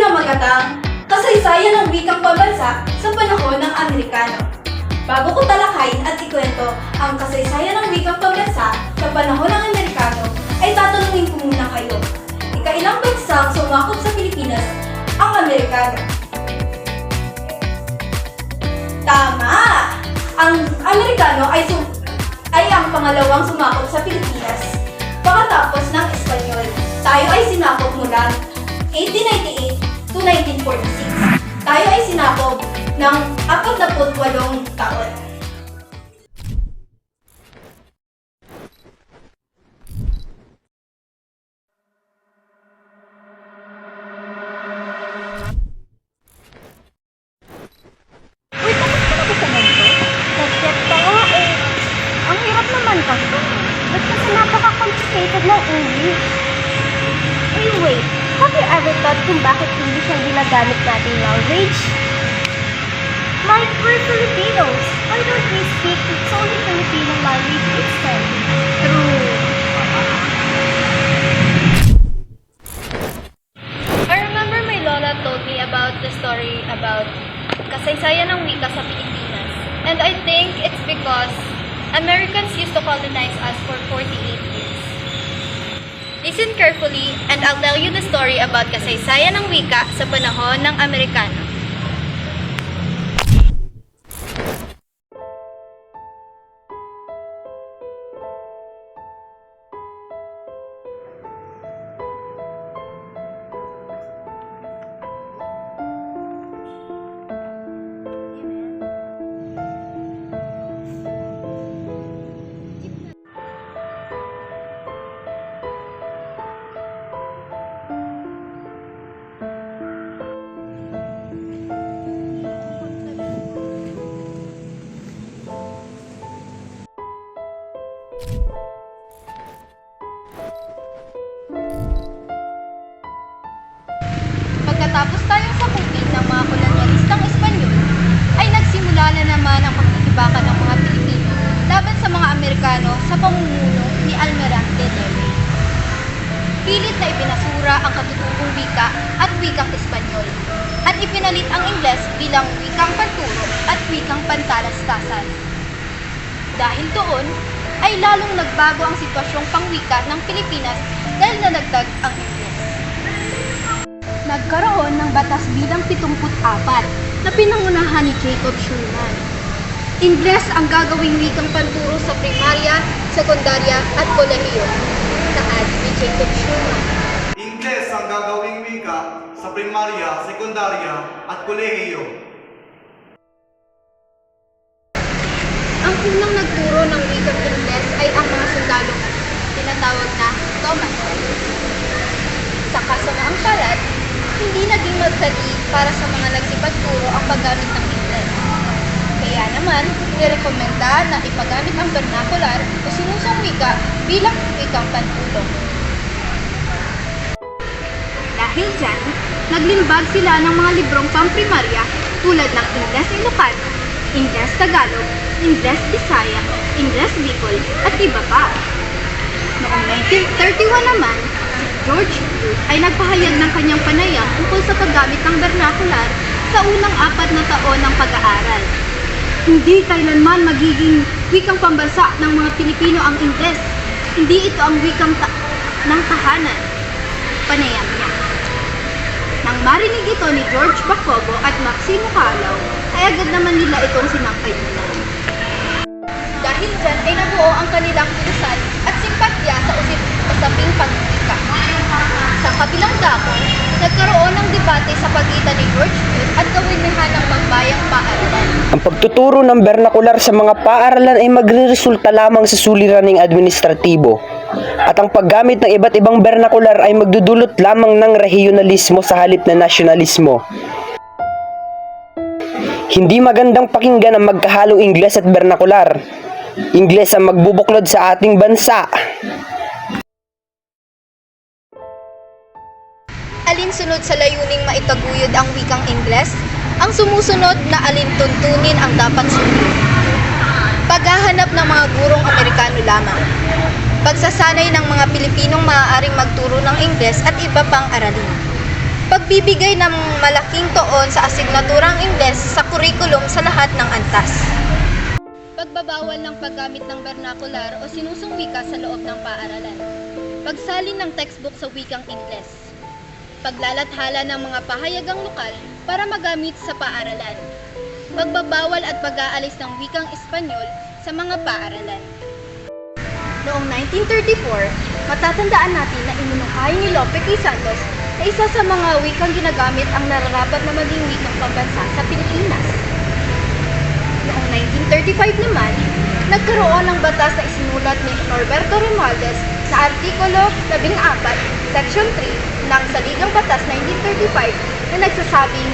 pamagatang kasaysayan ng wikang pambansa sa panahon ng Amerikano. Bago ko talakayin at ikwento ang kasaysayan ng wikang pambansa sa panahon ng Amerikano, ay tatanungin ko muna kayo. Ikailang bansang sumakop sa Pilipinas ang Amerikano? Tama! Ang Amerikano ay sum ay ang pangalawang sumakop sa Pilipinas pagkatapos ng Espanyol. Tayo ay sinakop mula 1898 to 1946. Tayo ay sinakop ng 48 taon. Eh. Ang hirap naman kasi. Kasi napaka-complicated ng English? Kung bakit English ang ginagamit nating language? Like, we're Filipinos. Why don't we speak solely Filipino language instead? True. I remember my lola told me about the story about kasaysayan ng wika sa Pilipinas. And I think it's because Americans used to colonize us for 48 years. Listen carefully and I'll tell you the story about kasaysayan ng wika sa panahon ng Amerikano. Pamumuno ni Almirante Neve. Pilit na ipinasura ang katutubong wika at wikang Espanyol at ipinalit ang Ingles bilang wikang panturo at wikang pantalastasan. Dahil doon, ay lalong nagbago ang sitwasyong pangwika ng Pilipinas dahil nanagdag ang Ingles. Nagkaroon ng batas bilang 74 na pinangunahan ni Jacob Schumann. Ingles ang gagawing wikang panturo sa primarya, sekundarya at kolehiyo. Saad ni Jacob Schumann. Ingles ang gagawing wika sa primarya, sekundarya at kolehiyo. Ang unang nagturo ng wikang Ingles ay ang mga sundalong tinatawag na Thomas. Sa kasamaang palad, hindi naging magtali para sa mga nagsipagturo ang paggamit ng Ingles. Kaya naman, nirekomenda na ipagamit ang vernacular o sinusang wika bilang wikang pantulong. Dahil dyan, naglimbag sila ng mga librong pamprimarya tulad ng Ingles Ilocano, Ingles Tagalog, Ingles Bisaya, Ingles Bicol, at iba pa. Noong 1931 naman, si George Booth ay nagpahayag ng kanyang panayam tungkol sa paggamit ng vernacular sa unang apat na taon ng pag-aaral. Hindi kailanman magiging wikang pambansa ng mga Pilipino ang Ingles. Hindi ito ang wikang ta- ng tahanan. Panayam niya. Nang marinig ito ni George Bacobo at Maximo Calaw, ay agad naman nila itong sinampayunan. Dahil dyan ay nabuo ang kanilang kilusan at simpatya sa usaping pagkika. Kabilang dako, nagkaroon ng debate sa pagitan ni George Booth at kawinihan ng magbayang paaralan. Ang pagtuturo ng bernakular sa mga paaralan ay magreresulta lamang sa suliraning administratibo. At ang paggamit ng iba't ibang bernakular ay magdudulot lamang ng regionalismo sa halip na nasyonalismo. Hindi magandang pakinggan ang magkahalong Ingles at bernakular. Ingles ang magbubuklod sa ating bansa. Alinsunod sa layuning maitaguyod ang wikang Ingles, ang sumusunod na alintuntunin ang dapat sundin. Paghahanap ng mga gurong Amerikano lamang. Pagsasanay ng mga Pilipinong maaaring magturo ng Ingles at iba pang aralin. pagbibigay ng malaking toon sa asignaturang Ingles sa kurikulum sa lahat ng antas. Pagbabawal ng paggamit ng vernacular o sinusong wika sa loob ng paaralan. Pagsalin ng textbook sa wikang Ingles. Paglalathala ng mga pahayagang lokal para magamit sa paaralan. Pagbabawal at pag-aalis ng wikang Espanyol sa mga paaralan. Noong 1934, matatandaan natin na inunuhay ni Lope K. Santos na isa sa mga wikang ginagamit ang nararapat na maging wikang pambansa sa Pilipinas. Noong 1935 naman, nagkaroon ng batas na isinulat ni Norberto Romualdez sa Artikulo 14, Section 3 ng Saligang Batas 1935 na nagsasabing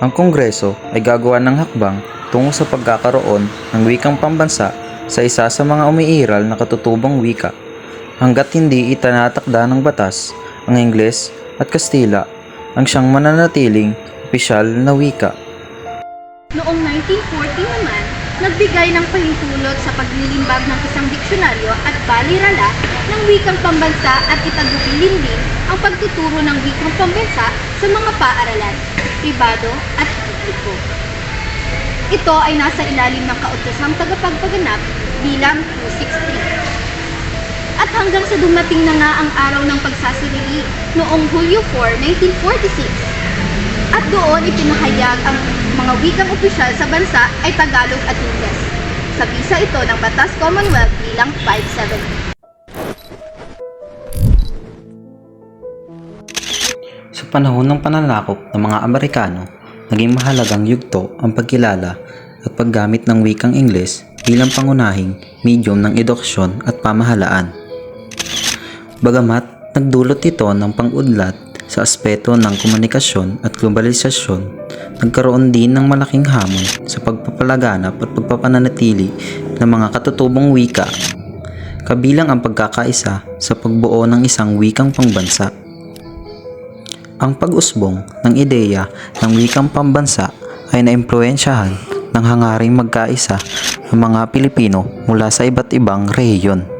Ang Kongreso ay gagawa ng hakbang tungo sa pagkakaroon ng wikang pambansa sa isa sa mga umiiral na katutubong wika hanggat hindi itanatakda ng batas ang Ingles at Kastila ang siyang mananatiling opisyal na wika. Noong 1940 naman, nagbigay ng pahintulot sa paglilimbag ng isang diksyonaryo at balirala ng wikang pambansa at itagubilin din ang pagtuturo ng wikang pambansa sa mga paaralan, pribado at publiko. Ito ay nasa ilalim ng kautosang tagapagpaganap bilang 263. At hanggang sa dumating na nga ang araw ng pagsasarili noong Hulyo 4, 1946, at doon ipinahayag ang mga wikang opisyal sa bansa ay Tagalog at Ingles. Sa bisa ito ng Batas Commonwealth bilang 570. Sa panahon ng pananakop ng mga Amerikano, naging mahalagang yugto ang pagkilala at paggamit ng wikang Ingles bilang pangunahing medium ng edukasyon at pamahalaan. Bagamat nagdulot ito ng pang-udlat sa aspeto ng komunikasyon at globalisasyon, nagkaroon din ng malaking hamon sa pagpapalaganap at pagpapananatili ng mga katutubong wika, kabilang ang pagkakaisa sa pagbuo ng isang wikang pangbansa. Ang pag-usbong ng ideya ng wikang pambansa ay naimpluensyahan ng hangaring magkaisa ng mga Pilipino mula sa iba't ibang rehiyon.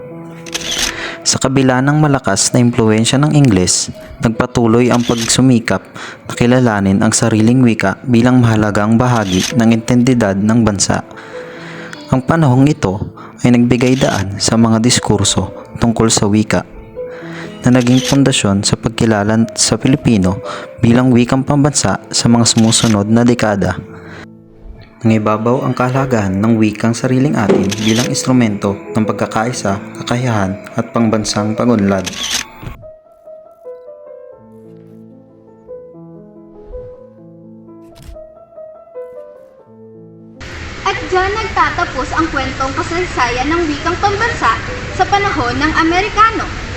Sa kabila ng malakas na impluensya ng Ingles, nagpatuloy ang pagsumikap na kilalanin ang sariling wika bilang mahalagang bahagi ng entidad ng bansa. Ang panahong ito ay nagbigay daan sa mga diskurso tungkol sa wika na naging pundasyon sa pagkilala sa Pilipino bilang wikang pambansa sa mga sumusunod na dekada. Nangibabaw ang kahalagahan ng wikang sariling atin bilang instrumento ng pagkakaisa, kakayahan at pangbansang pagunlad. At dyan nagtatapos ang kwentong kasaysayan ng wikang pambansa sa panahon ng Amerikano.